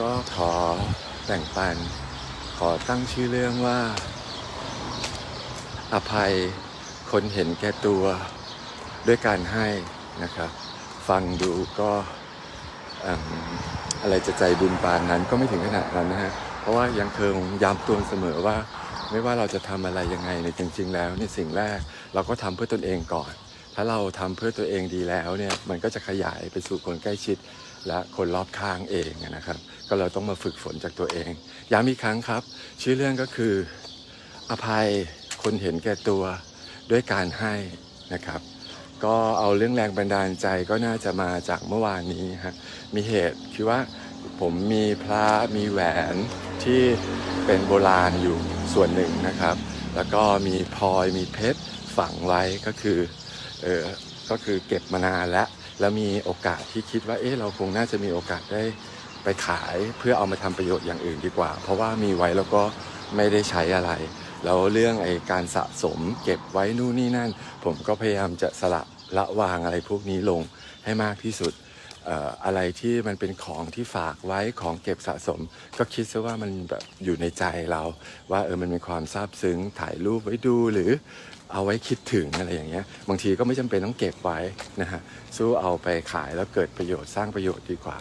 ก็ขอแบ่งปัน ขอตั้งชื่อเรื่องว่า อภัยคนเห็นแก่ตัวด้วยการให้นะครับ ฟังดูก็ออะไรจะใจบุญปานนั้นก็ไม่ถึงขนาดนั้นนะฮะ เพราะว่ายังเคยย้ำตัวเสมอว่า ไม่ว่าเราจะทำอะไรยังไงในจริง ๆ แล้วเนี่ยสิ่งแรกเราก็ทำเพื่อตนเองก่อน ถ้าเราทำเพื่อตัวเองดีแล้วเนี่ยมันก็จะขยายไปสู่คนใกล้ชิด และคนรอบข้างเองนะครับ ก็เราต้องมาฝึกฝนจากตัวเองย้ำอีกครั้งครับ ชื่อเรื่องก็คือ อภัยคนเห็นแก่ตัวด้วยการให้นะครับ ก็เอาเรื่องแรงบันดาลใจก็น่าจะมาจากเมื่อวานนี้ฮะมีเหตุคือว่าผมมีพระมีแหวนที่เป็นโบราณอยู่ส่วนหนึ่งนะครับ แล้วก็มีพลอยมีเพชรฝังไว้ก็คือเออก็คือเก็บมานานแล้ว แล้วมีโอกาสที่คิดว่าเอ๊ะเราคงน่าจะมีโอกาสได้ไปขายเพื่อเอามาทำประโยชน์อย่างอื่นดีกว่า เพราะว่ามีไว้แล้วก็ไม่ได้ใช้อะไร แล้วเรื่องไอ้การสะสมเก็บไว้นู่นนี่นั่น ผมก็พยายามจะสละละวางอะไรพวกนี้ลงให้มากที่สุด อะไรที่มันเป็นของที่ฝากไว้ของเก็บสะสม ก็คิดซะว่ามันแบบอยู่ในใจเรา ว่าเออมันมีความซาบซึ้งถ่ายรูปไว้ดูหรือเอาไว้คิดถึงอะไรอย่างเงี้ย บางทีก็ไม่จำเป็นต้องเก็บไว้นะฮะสู้เอาไปขายแล้วเกิดประโยชน์สร้างประโยชน์ดีกว่า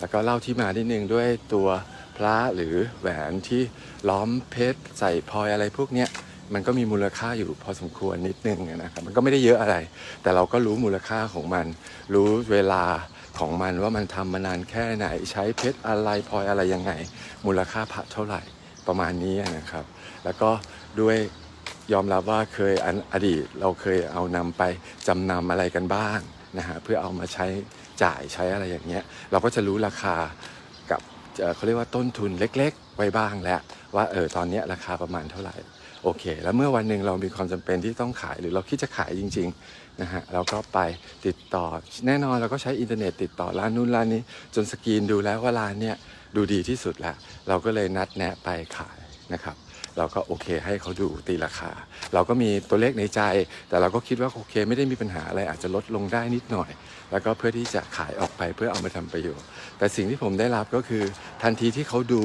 แล้วก็เล่าที่มาที่หนึ่งด้วยตัวพระหรือแหวนที่ล้อมเพชรใส่พลอยอะไรพวกเนี้ยมันก็มีมูลค่าอยู่พอสมควรนิดนึงนะครับมันก็ไม่ได้เยอะอะไร แต่เราก็รู้มูลค่าของมัน รู้เวลา ของมันว่ามันทำมานานแค่ไหน ใช้เพชรอะไรพลอยอะไรยังไง มูลค่าพระเท่าไหร่ประมาณนี้นะครับ แล้วก็ด้วยยอมรับว่าเคยออดีตเราเคยเอานำไปจำนำอะไรกันบ้างนะฮะเพื่อเอามาใช้จ่ายใช้อะไรอย่างเงี้ย เราก็จะรู้ราคากับเขาเรียกว่าต้นทุนเล็ก ๆ ไว้บ้างแล้วว่าเออตอนนี้ราคาประมาณเท่าไหร่ โอเค แล้วเมื่อวันหนึ่งเรามีความจำเป็นที่ต้องขายหรือเราคิดจะขายจริงๆนะฮะเราก็ไปติดต่อแน่นอนเราก็ใช้อินเทอร์เน็ตติดต่อร้านนู้นร้านนี้ จนสกรีนดูแล้วว่าร้านเนี้ยดูดีที่สุดแล้ว เราก็เลยนัดแนะไปขายนะครับเราก็โอเคให้เขาดูตีราคา เราก็มีตัวเลขในใจ แต่เราก็คิดว่าโอเค ไม่ได้มีปัญหาอะไรอาจจะลดลงได้นิดหน่อย แล้วก็เพื่อที่จะขายออกไปเพื่อเอามาทำประโยชน์ แต่สิ่งที่ผมได้รับก็คือทันทีที่เขาดู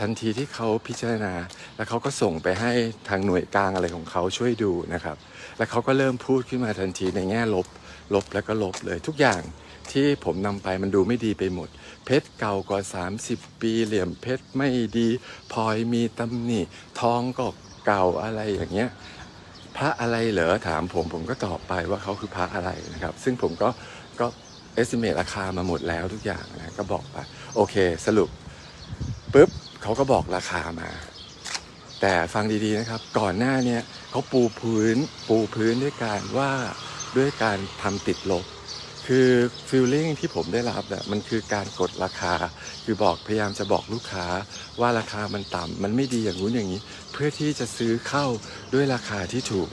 ทันทีที่เขาพิจารณา แล้วเขาก็ส่งไปให้ทางหน่วยกลางอะไรของเขาช่วยดูนะครับ แล้วเขาก็เริ่มพูดขึ้นมาทันทีในแง่ลบ ลบแล้วก็ลบเลยทุกอย่างที่ผมนำไปมันดูไม่ดีไปหมด เพชรเก่ากว่า 30 ปีเหลี่ยมเพชรไม่ดีพลอยมีตำหนิทองก็เก่าอะไรอย่างเงี้ยพระอะไรเหรอถามผมผมก็ตอบไปว่าเขาคือพระอะไรนะครับ ซึ่งผมก็ก็ estimate ราคามาหมดแล้วทุกอย่างนะก็บอกไปโอเค สรุปปุ๊บ เขาก็บอกราคามา แต่ฟังดีๆนะครับ ก่อนหน้าเนี้ยเขาปูพื้นปูพื้นด้วยการว่าด้วยการทำติดลบ คือฟีลลิ่งที่ผมได้รับเนี่ยมันคือการกดราคา คือบอกพยายามจะบอกลูกค้าว่าราคามันต่ำมันไม่ดีอย่างนู้นอย่างนี้ เพื่อที่จะซื้อเข้าด้วยราคาที่ถูก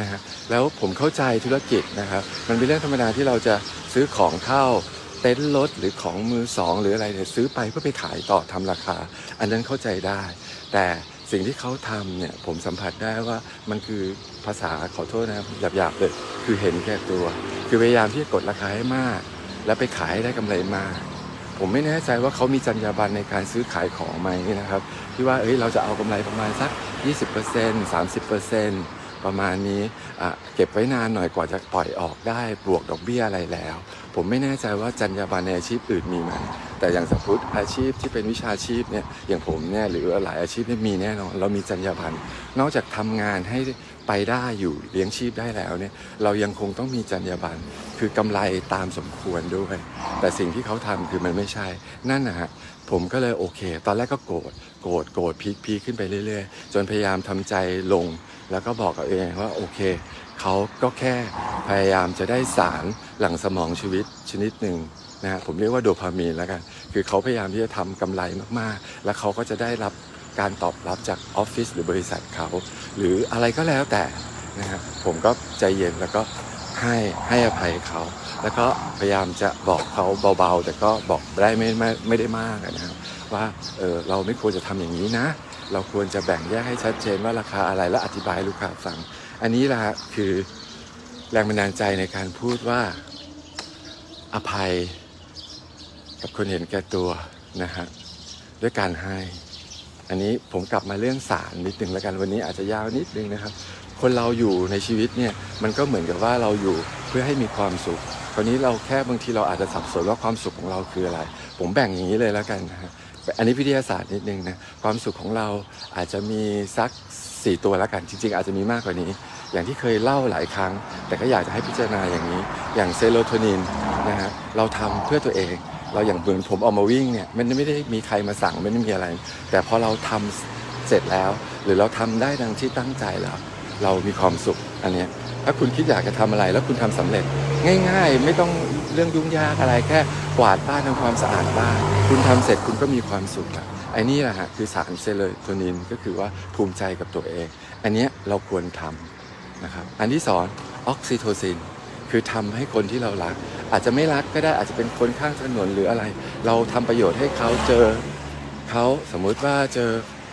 นะฮะแล้วผมเข้าใจธุรกิจนะครับ มันเป็นเรื่องธรรมดาที่เราจะซื้อของเข้า เต็นท์รถหรือของมือสองหรืออะไรเนี่ยซื้อไปเพื่อไปขายต่อทำราคา อันนั้นเข้าใจได้ แต่สิ่งที่เขาทำเนี่ยผมสัมผัสได้ว่ามันคือภาษาขอโทษนะครับหยาบๆเลยคือเห็นแก่ตัว คือพยายามที่จะกดราคาให้มาก แล้วไปขายได้กำไรมาก ผมไม่แน่ใจว่าเขามีจรรยาบรรณในการซื้อขายของไหมนะครับที่ว่าเอ้ยเราจะเอากำไรประมาณสัก 20% 30% ประมาณนี้เก็บไว้นานหน่อยกว่าจะปล่อยออกได้บวกดอกเบี้ยอะไรแล้ว ผมไม่แน่ใจว่าจรรยาบรรณในอาชีพอื่นมีไหมแต่อย่างสมมติอาชีพที่เป็นวิชาชีพเนี่ยอย่างผมเนี่ยหรือหลายอาชีพเนี่ยมีแน่นอนเรามีจรรยาบรรณนอกจากทำงานให้ไปได้อยู่เลี้ยงชีพได้แล้วเนี่ยเรายังคงต้องมีจรรยาบรรณคือกำไรตามสมควรด้วย แต่สิ่งที่เขาทำคือมันไม่ใช่นั่นนะฮะ ผมก็เลยโอเค ตอนแรกก็โกรธ โกรธ โกรธพีคพีคขึ้นไปเรื่อยๆ จนพยายามทำใจลง แล้วก็บอกกับเองว่าโอเค เขาก็แค่พยายามจะได้สารหลังสมองชีวิตชนิดหนึ่งนะผมเรียกว่าโดพามีนแล้วกัน คือเขาพยายามที่จะทำกำไรมากๆ แล้วเขาก็จะได้รับการตอบรับจากออฟฟิศหรือบริษัทเขา หรืออะไรก็แล้วแต่นะฮะผมก็ใจเย็นแล้วก็ให้ให้อภัยเขา แล้วก็พยายามจะบอกเขาเบาๆ แต่ก็บอกได้ไม่ไม่ไม่ได้มากนะครับว่าเออเราไม่ควรจะทำอย่างนี้นะ เราควรจะแบ่งแยกให้ชัดเจนว่าราคาอะไรและอธิบายลูกค้าฟัง อันนี้ละคือแรงบันดาลใจในการพูดว่าอภัย กับคนเห็นแก่ตัวนะฮะด้วยการให้ อันนี้ผมกลับมาเรื่องสารนิดนึงแล้วกันวันนี้อาจจะยาวนิดนึงนะครับ คนเราอยู่ในชีวิตเนี่ยมันก็เหมือนกับว่าเราอยู่เพื่อให้มีความสุข คราวนี้เราแค่บางทีเราอาจจะสับสนว่าความสุขของเราคืออะไร ผมแบ่งอย่างนี้เลยแล้วกันนะฮะอันนี้วิทยาศาสตร์นิดนึงนะความสุขของเราอาจจะมีสักสี่ตัวแล้วกันจริง ๆ อาจจะมีมากกว่านี้ อย่างที่เคยเล่าหลายครั้ง แต่ก็อยากจะให้พิจารณาอย่างนี้ อย่างเซโรโทนินนะฮะเราทำเพื่อตัวเอง เราอย่างเหมือนผมออกมาวิ่งเนี่ยมันไม่ได้มีใครมาสั่งไม่ได้มีอะไร แต่พอเราทำเสร็จแล้ว หรือเราทำได้ดังที่ตั้งใจแล้ว เรามีความสุขอันนี้ถ้าคุณคิดอยากจะทำอะไรแล้วคุณทำสำเร็จ ง่าย ๆ ไม่ต้องเรื่องยุ่งยากอะไรแค่กวาดบ้านทำความสะอาดบ้าน คุณทำเสร็จคุณก็มีความสุขแล้วไอ้นี่แหละฮะคือสารเซโรโทนินก็คือว่าภูมิใจกับตัวเอง อันเนี้ยเราควรทำนะครับอันที่สองออกซิโทซินคือทำให้คนที่เรารัก อาจจะไม่รักก็ได้อาจจะเป็นคนข้างถนนหรืออะไร เราทำประโยชน์ให้เขาเจอเขาสมมุติว่าเจอ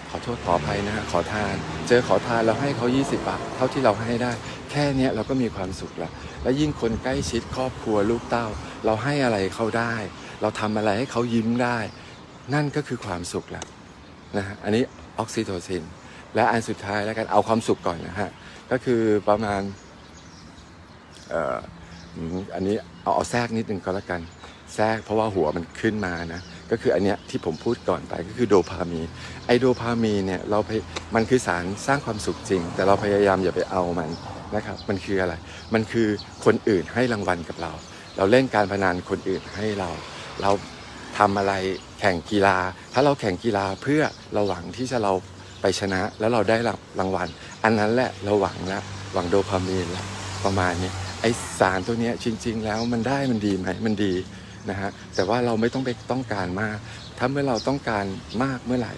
ขอโทษขออภัยนะฮะขอทาน เจอขอทานเราให้เขา 20 บาทเท่าที่เราให้ได้ แค่เนี้ยเราก็มีความสุขแล้ว และยิ่งคนใกล้ชิดครอบครัวลูกเต้า เราให้อะไรเขาได้ เราทำอะไรให้เขายิ้มได้ นั่นก็คือความสุขแล้วนะฮะอันนี้ออกซิโทซิน และอันสุดท้ายแล้วกันเอาความสุขก่อนนะฮะก็คือประมาณเอ่ออันนี้เอาเอาแทรกนิดนึงก็แล้วกัน แทรกเพราะว่าหัวมันขึ้นมานะ ก็คืออันเนี้ยที่ผมพูดก่อนไปก็คือโดพามีนไอโดพามีนเนี่ยเราพยมันคือสารสร้างความสุขจริง แต่เราพยายามอย่าไปเอามันนะครับมันคืออะไร มันคือคนอื่นให้รางวัลกับเรา เราเล่นการพนันคนอื่นให้เรา เราทำอะไรแข่งกีฬา ถ้าเราแข่งกีฬาเพื่อเราหวังที่จะเราไปชนะแล้วเราได้รับรางวัล อันนั้นแหละเราหวังล้วหวังโดพามีนล้วประมาณนี้ไอสารตัวเนี้ยจริง ๆ แล้วมันได้มันดีไหมมันดี นะฮะแต่ว่าเราไม่ต้องไปต้องการมาก ถ้าเมื่อเราต้องการมากเมื่อไหร่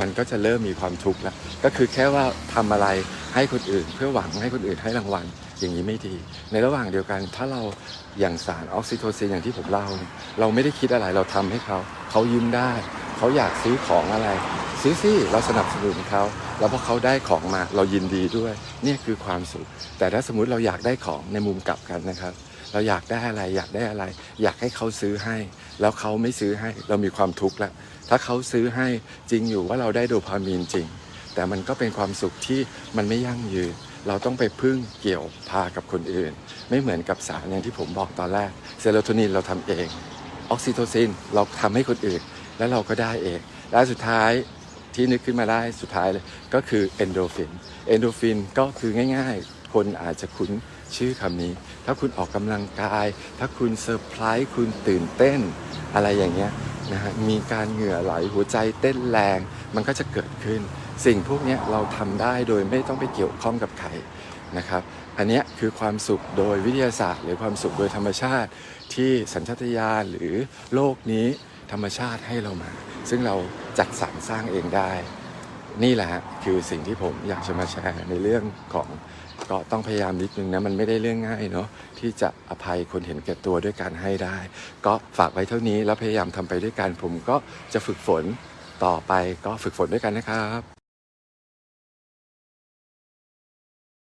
มันก็จะเริ่มมีความทุกข์แล้ว ก็คือแค่ว่าทำอะไรให้คนอื่น เพื่อหวังให้คนอื่นให้รางวัล อย่างนี้ไม่ดี ในระหว่างเดียวกัน ถ้าเราอย่างสารออกซิโทซินอย่างที่ผมเล่าเนี่ยเราไม่ได้คิดอะไรเราทำให้เขาเขายิ้มได้ เขาอยากซื้อของอะไร ซื้อสิเราสนับสนุนเขาแล้วพอเขาได้ของมาเรายินดีด้วย นี่คือความสุข แต่ถ้าสมมติเราอยากได้ของในมุมกลับกันนะครับ เราอยากได้อะไร อยากได้อะไร อยากให้เขาซื้อให้ แล้วเขาไม่ซื้อให้เรามีความทุกข์แล้วถ้าเขาซื้อให้จริงอยู่ว่าเราได้โดพามีนจริง แต่มันก็เป็นความสุขที่มันไม่ยั่งยืน เราต้องไปพึ่งเกี่ยวพากับคนอื่น ไม่เหมือนกับสารอย่างที่ผมบอกตอนแรกเซโรโทนินเราทำเอง ออกซิโทซินเราทำให้คนอื่น แล้วเราก็ได้เองและสุดท้ายที่นึกขึ้นมาได้สุดท้ายเลยก็คือเอนโดฟินเอนโดฟินก็คือง่าย ๆ คนอาจจะคุ้น ชื่อคำนี้ ถ้าคุณออกกำลังกาย ถ้าคุณเซอร์ไพรส์คุณตื่นเต้น อะไรอย่างเงี้ยนะฮะมีการเหงื่อไหลหัวใจเต้นแรง มันก็จะเกิดขึ้น สิ่งพวกนี้เราทำได้โดยไม่ต้องไปเกี่ยวข้องกับใครนะครับ อันนี้คือความสุขโดยวิทยาศาสตร์ หรือความสุขโดยธรรมชาติที่สัญชาตญาณหรือโลกนี้ธรรมชาติให้เรามา ซึ่งเราจัดสรรสร้างเองได้ นี่แหละฮะคือสิ่งที่ผมอยากจะมาแชร์ในเรื่องของก็ต้องพยายามนิดนึงนะมันไม่ได้เรื่องง่ายเนาะที่จะอภัยคนเห็นแก่ตัวด้วยการให้ได้ ก็ฝากไว้เท่านี้แล้วพยายามทำไปด้วยกันผมก็จะฝึกฝนต่อไปก็ฝึกฝนด้วยกันนะครับ